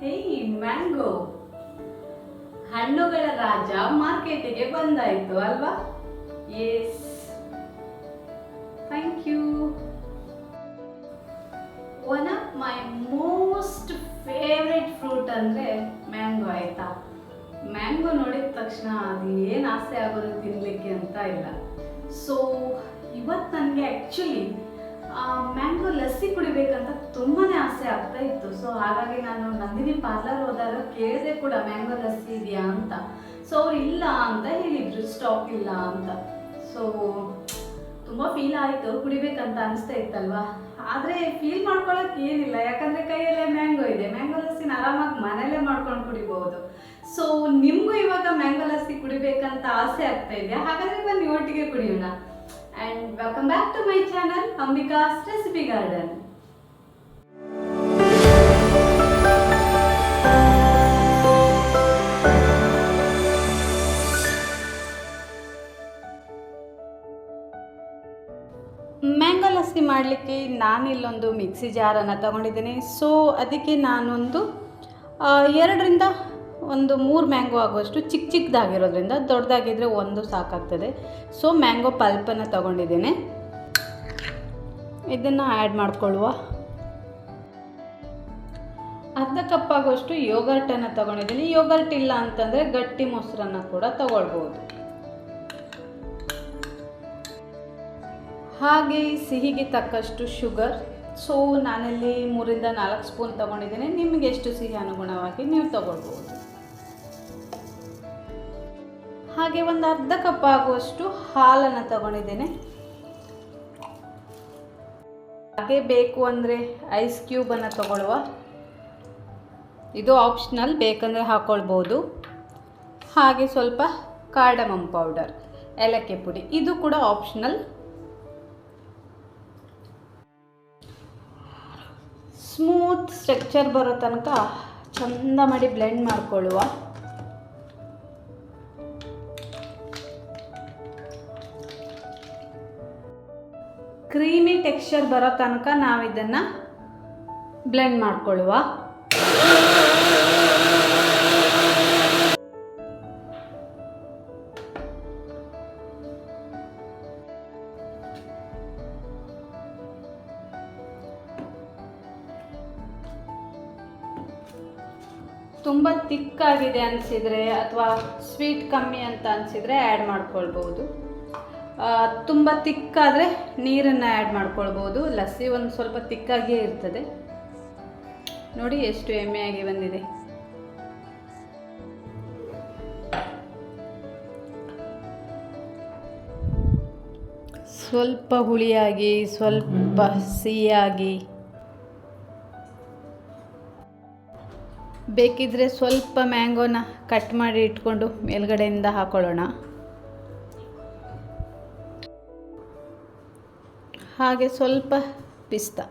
ಹೇಯ್ mango ಹಣ್ಣುಗಳ ರಾಜ ಮಾರ್ಕೆಟಿಗೆ ಬಂದಾಯ್ತು ಅಲ್ವಾ? Yes thank you one of my most favourite fruit ಅಂದರೆ ಮ್ಯಾಂಗೋ ಆಯ್ತಾ? ಮ್ಯಾಂಗೋ ನೋಡಿದ ತಕ್ಷಣ ಅದು ಏನು ಆಸೆ ಆಗೋದು ತಿನ್ನಲಿಕ್ಕೆ ಅಂತ ಇಲ್ಲ. ಸೊ ಇವತ್ತು ನನಗೆ ಆ್ಯಕ್ಚುಲಿ ಮ್ಯಾಂಗೋ ಲಸ್ಸಿ ಕುಡಿಬೇಕಂತ ತುಂಬಾ ಆಸೆ ಆಗ್ತಾ ಇತ್ತು. ಸೊ ಹಾಗಾಗಿ ನಾನು ನಂದಿನಿ ಪಾರ್ಲರ್ ಹೋದಾಗ ಕೇಳಿದೆ ಕೂಡ ಮ್ಯಾಂಗೋ ಲಸ್ಸಿ ಇದೆಯಾ ಅಂತ. ಸೊ ಅವ್ರು ಇಲ್ಲ ಅಂತ ಹೇಳಿದ್ರು ಸ್ಟಾಕ್ ಇಲ್ಲ ಅಂತ. ಸೊ ತುಂಬ ಫೀಲ್ ಆಯಿತು, ಕುಡಿಬೇಕಂತ ಅನಿಸ್ತಾ ಇತ್ತಲ್ವಾ? ಆದರೆ ಫೀಲ್ ಮಾಡ್ಕೊಳಕ್ಕೆ ಏನಿಲ್ಲ. ಯಾಕಂದರೆ ಕೈಯಲ್ಲೇ ಮ್ಯಾಂಗೋ ಇದೆ. ಮ್ಯಾಂಗೋ ಲಸ್ಸಿನ ಆರಾಮಾಗಿ ಮನೆಯಲ್ಲೇ ಮಾಡ್ಕೊಂಡು ಕುಡಿಬಹುದು. ಸೊ ನಿಮಗೂ ಇವಾಗ ಮ್ಯಾಂಗೋ ಲಸ್ಸಿ ಕುಡಿಬೇಕಂತ ಆಸೆ ಆಗ್ತಾ ಹಾಗಾದ್ರೆ ಹಾಗಾದರೆ ಬನ್ನಿ, ಒಟ್ಟಿಗೆ ಕುಡಿಯೋಣ. And welcome back to my channel Ambika's recipe garden mango lassi ಮಾಡಲಿಕ್ಕೆ ನಾನಿಲ್ಲೊಂದು ಮಿಕ್ಸಿ ಜಾರನ್ನು ತಗೊಂಡಿದ್ದೀನಿ. ಸೊ ಅದಕ್ಕೆ ನಾನೊಂದು ಎರಡರಿಂದ ಒಂದು ಮೂರು ಮ್ಯಾಂಗೋ ಆಗುವಷ್ಟು ಚಿಕ್ಕ ಚಿಕ್ಕದಾಗಿರೋದ್ರಿಂದ ದೊಡ್ಡದಾಗಿದ್ದರೆ ಒಂದು ಸಾಕಾಗ್ತದೆ. ಸೊ ಮ್ಯಾಂಗೋ ಪಲ್ಪನ್ನು ತಗೊಂಡಿದ್ದೇನೆ. ಇದನ್ನು ಆ್ಯಡ್ ಮಾಡಿಕೊಳ್ಳುವ. ಅರ್ಧ ಕಪ್ ಆಗುವಷ್ಟು ಯೋಗರ್ಟನ್ನು ತಗೊಂಡಿದ್ದೀನಿ. ಯೋಗರ್ಟ್ ಇಲ್ಲ ಅಂತಂದರೆ ಗಟ್ಟಿ ಮೊಸರನ್ನು ಕೂಡ ತಗೊಳ್ಬೋದು. ಹಾಗೆ ಸಿಹಿಗೆ ತಕ್ಕಷ್ಟು ಶುಗರ್ ಸೊ ನಾನಿಲ್ಲಿ ಮೂರಿಂದ ನಾಲ್ಕು ಸ್ಪೂನ್ ತೊಗೊಂಡಿದ್ದೀನಿ. ನಿಮಗೆ ಎಷ್ಟು ಸಿಹಿ ಅನುಗುಣವಾಗಿ ನೀವು ತಗೊಳ್ಬೋದು. ಹಾಗೆ ಒಂದು ಅರ್ಧ ಕಪ್ ಆಗುವಷ್ಟು ಹಾಲನ್ನು ತಗೊಂಡಿದ್ದೇನೆ. ಹಾಗೆ ಬೇಕು ಅಂದರೆ ಐಸ್ ಕ್ಯೂಬನ್ನು ತಗೊಳ್ಳುವ. ಇದು ಆಪ್ಷನಲ್ ಬೇಕಂದರೆ ಹಾಕ್ಕೊಳ್ಬೋದು ಹಾಗೆ ಸ್ವಲ್ಪ ಕಾರ್ಡಮಮ್ ಪೌಡರ್ ಏಲಕ್ಕಿ ಪುಡಿ, ಇದು ಕೂಡ ಆಪ್ಷನಲ್ ಸ್ಮೂತ್ ಸ್ಟ್ರಕ್ಚರ್ ಬರೋ ತನಕ ಚಂದ ಮಾಡಿ ಬ್ಲೆಂಡ್ ಮಾಡ್ಕೊಳ್ಳುವ. ಕ್ರೀಮಿ ಟೆಕ್ಸ್ಚರ್ ಬರೋ ತನಕ ನಾವು ಇದನ್ನು ಬ್ಲೆಂಡ್ ಮಾಡ್ಕೊಳ್ಳುವ. ತುಂಬ ತಿಕ್ಕಾಗಿದೆ ಅನಿಸಿದರೆ ಅಥವಾ ಸ್ವೀಟ್ ಕಮ್ಮಿ ಅಂತ ಅನಿಸಿದರೆ ಆ್ಯಡ್ ಮಾಡ್ಕೊಳ್ಬೋದು ತುಂಬ ತಿಕ್ಕಾದರೆ ನೀರನ್ನು ಆ್ಯಡ್ ಮಾಡ್ಕೊಳ್ಬೋದು. ಲಸ್ಸಿ ಒಂದು ಸ್ವಲ್ಪ ತಿಕ್ಕಾಗಿಯೇ ಇರ್ತದೆ. ನೋಡಿ ಎಷ್ಟು ಎಮ್ಮೆಯಾಗಿ ಬಂದಿದೆ. ಸ್ವಲ್ಪ ಹುಳಿಯಾಗಿ, ಸ್ವಲ್ಪ ಸಿಹಿಯಾಗಿ. ಬೇಕಿದ್ರೆ ಸ್ವಲ್ಪ ಮ್ಯಾಂಗೋನ ಕಟ್ ಮಾಡಿ ಇಟ್ಕೊಂಡು ಮೇಲ್ಗಡೆಯಿಂದ ಹಾಕೊಳ್ಳೋಣ. ಹಾಗೆ ಸ್ವಲ್ಪ ಪಿಸ್ತಾ.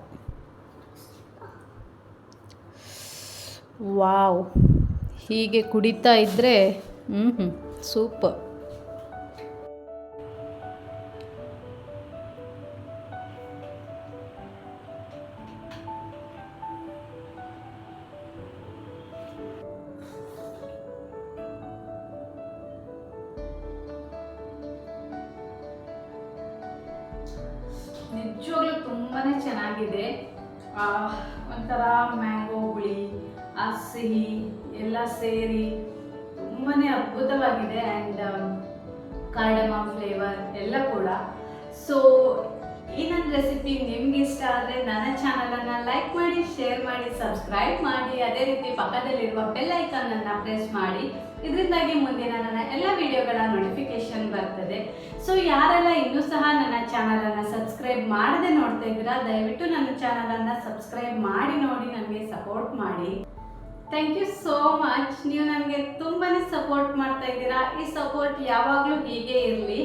ವಾವ್. ಹೀಗೆ ಕುಡಿತಾ ಇದ್ದರೆ ಹ್ಞೂ ಹ್ಞೂ ಸೂಪರ್. ನಿಜವಾಗ್ಲೂ ತುಂಬಾ ಚೆನ್ನಾಗಿದೆ. ಒಂಥರ ಮ್ಯಾಂಗೋ ಹುಳಿ ಆ ಸಿಹಿ ಎಲ್ಲ ಸೇರಿ ತುಂಬಾ ಅದ್ಭುತವಾಗಿದೆ. ಆ್ಯಂಡ್ ಕಾರ್ಡಮ ಫ್ಲೇವರ್ ಎಲ್ಲ ಕೂಡ. ಸೊ ಈ ನನ್ನ ರೆಸಿಪಿ ನಿಮ್ಗೆ ಇಷ್ಟ ಆದರೆ ನನ್ನ ಚಾನಲನ್ನು ಲೈಕ್ ಮಾಡಿ ಶೇರ್ ಮಾಡಿ ಸಬ್ಸ್ಕ್ರೈಬ್ ಮಾಡಿ. ಅದೇ ರೀತಿ ಪಕ್ಕದಲ್ಲಿರುವ ಬೆಲ್ ಐಕಾನನ್ನು ಪ್ರೆಸ್ ಮಾಡಿ. ಇದರಿಂದಾಗಿ ಮುಂದಿನ ನನ್ನ ಎಲ್ಲ ವಿಡಿಯೋಗಳ ನೋಟಿಫಿಕೇಶನ್ ಬರ್ತದೆ. ಸೊ ಯಾರೆಲ್ಲ ಇನ್ನೂ ಸಹ ನನ್ನ ಚಾನಲನ್ನು ಸಬ್ಸ್ಕ್ರೈಬ್ ಮಾಡದೆ ನೋಡ್ತಾ ಇದ್ದೀರಾ, ದಯವಿಟ್ಟು ನನ್ನ ಚಾನಲನ್ನು ಸಬ್ಸ್ಕ್ರೈಬ್ ಮಾಡಿ, ನೋಡಿ, ನನಗೆ ಸಪೋರ್ಟ್ ಮಾಡಿ. ಥ್ಯಾಂಕ್ ಯು ಸೋ ಮಚ್ ನೀವು ನನಗೆ ತುಂಬಾ ಸಪೋರ್ಟ್ ಮಾಡ್ತಾ ಇದ್ದೀರಾ. ಈ ಸಪೋರ್ಟ್ ಯಾವಾಗಲೂ ಹೀಗೆ ಇರಲಿ.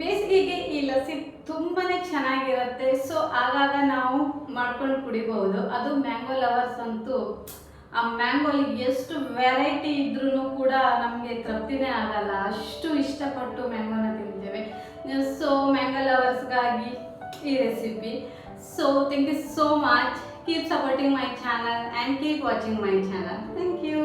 ಬೇಸಿಗೆಗೆ ಈ ಲಸ್ಸಿ ತುಂಬಾ ಚೆನ್ನಾಗಿರುತ್ತೆ. ಸೊ ಆಗಾಗ ನಾವು ಮಾಡ್ಕೊಂಡು ಕುಡಿಬಹುದು. ಅದು ಮ್ಯಾಂಗೋ ಲವರ್ಸ್ ಅಂತೂ ಆ ಮ್ಯಾಂಗೋಲಿ ಎಷ್ಟು ವೆರೈಟಿ ಇದ್ರೂ ಕೂಡ ನಮಗೆ ತೃಪ್ತಿನೇ ಆಗಲ್ಲ. ಅಷ್ಟು ಇಷ್ಟಪಟ್ಟು ಮ್ಯಾಂಗೋನ ತಿಂತೇವೆ. ಸೊ ಮ್ಯಾಂಗೋ ಲವರ್ಸ್ಗಾಗಿ ಈ recipe so thank you so much keep supporting my channel and keep watching my channel thank you